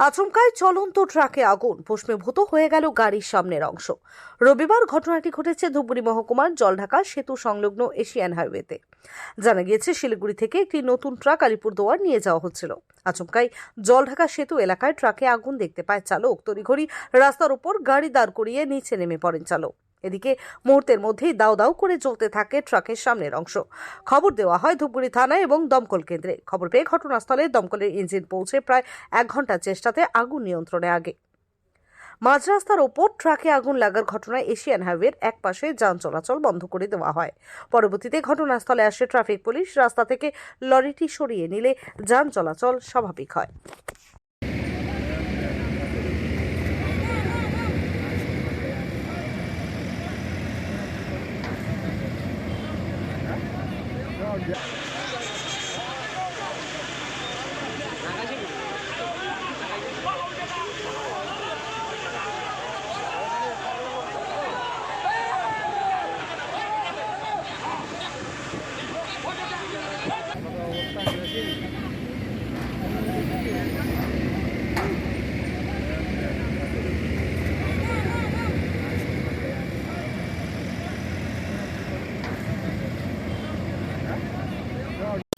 আচমকায় চলন্ত ট্রাকে আগুন ভস্মীভূত হয়ে গেল গাড়ির সামনের অংশ। রবিবার ঘটনাটি ঘটেছে ধুবুরি মহকুমার জলঢাকা সেতু সংলগ্ন এশিয়ান হাইওয়েতে। জানা গিয়েছে, শিলিগুড়ি থেকে একটি নতুন ট্রাক আলিপুরদুয়ার নিয়ে যাওয়া হচ্ছিল। আচমকায় জলঢাকা সেতু এলাকায় ট্রাকে আগুন দেখতে পায় চালক। তড়িঘড়ি রাস্তার উপর গাড়ি দাঁড় করিয়ে নিচে নেমে পড়েন চালক। এদিকে মুহূর্তের মধ্যেই দাও দাও করে জ্বলতে থাকে ট্রাকের সামনের অংশ। খবর দেওয়া হয় ধূপগুড়ি থানায় এবং দমকল কেন্দ্রে। খবর পেয়ে ঘটনাস্থলে দমকলের ইঞ্জিন পৌঁছে প্রায় এক ঘণ্টার চেষ্টাতে আগুন নিয়ন্ত্রণে আগে। মাঝ রাস্তার ওপর ট্রাকে আগুন লাগার ঘটনায় এশিয়ান হাইওয়ের এক পাশে যান চলাচল বন্ধ করে দেওয়া হয়। পরবর্তীতে ঘটনাস্থলে আসে ট্রাফিক পুলিশ। রাস্তা থেকে লরিটি সরিয়ে নিলে যান চলাচল স্বাভাবিক হয়। Yeah.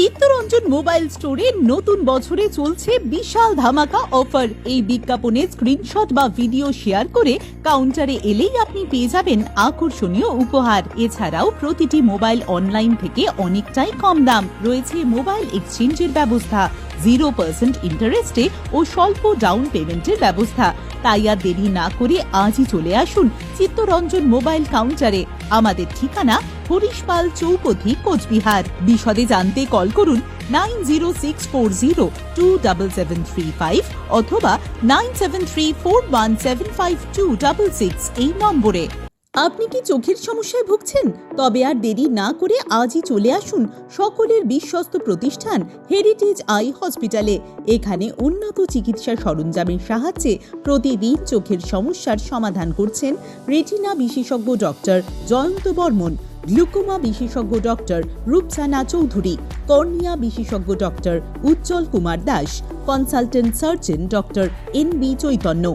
চিত্তরঞ্জন মোবাইল স্টোরে নতুন বছরে চলছে বিশাল ধামাকা অফার। এই বিজ্ঞাপনে স্ক্রিনশট বা ভিডিও শেয়ার করে কাউন্টারে এলেই আপনি পেয়ে যাবেন আকর্ষণীয় উপহার। এছাড়াও প্রতিটি মোবাইল অনলাইন থেকে অনেকটাই কম দাম। রয়েছে মোবাইল এক্সচেঞ্জের ব্যবস্থা। জিরো পার্সেন্ট ইন্টারেস্টে ও স্বল্প ডাউন পেমেন্টের ব্যবস্থা। তাই আর দেরি না করে আজই চলে আসুন চিত্তরঞ্জন মোবাইল কাউন্টারে আমাদের ঠিকানা হরিশপাল চৌপথি, কোচবিহার। বিশদে জানতে কল করুন nine zero six four zero two double seven three five অথবা nine seven three four one seven five two double six এই নম্বরে। আপনি কি চোখের সমস্যায় ভুগছেন? তবে আর দেরি না করে আজই চলে আসুন সকলের বিশ্বস্ত প্রতিষ্ঠান হেরিটেজ আই হসপিটালে এখানে উন্নত চিকিৎসা সরঞ্জামের সাহায্যে প্রতিদিন চোখের সমস্যার সমাধান করছেন রেটিনা বিশেষজ্ঞ ডক্টর জয়ন্ত বর্মন, গ্লুকোমা বিশেষজ্ঞ ডক্টর রূপসানা চৌধুরী, কর্নিয়া বিশেষজ্ঞ doctor Ujjwal Kumar Das, consultant surgeon doctor N B Chaitanya.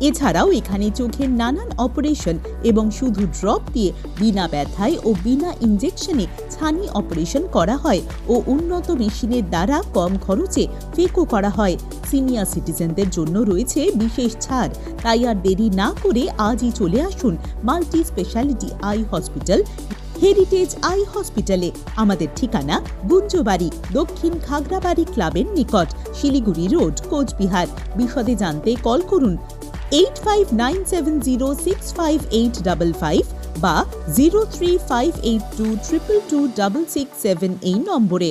এছাড়াও এখানে চোখের নানান অপারেশন এবং শুধু ড্রপ দিয়ে বিনা ব্যথায় ও বিনা ইনজেকশনে ছানি অপারেশন করা হয় ও উন্নত মেশিনের দ্বারা কম খরচে ফেকো করা হয়। সিনিয়র সিটিজেনদের জন্য রয়েছে বিশেষ ছাড়। তাই আর দেরি না করে আজই চলে আসুন multi speciality eye hospital, heritage eye হসপিটালে। আমাদের ঠিকানা গুঞ্জবাড়ি, দক্ষিণ খাগড়াবাড়ি ক্লাবের নিকট, শিলিগুড়ি রোড, কোচবিহার। বিশদে জানতে কল করুন eight five nine seven zero six five eight double five বা zero three five eight two triple two double six seven এই নম্বরে।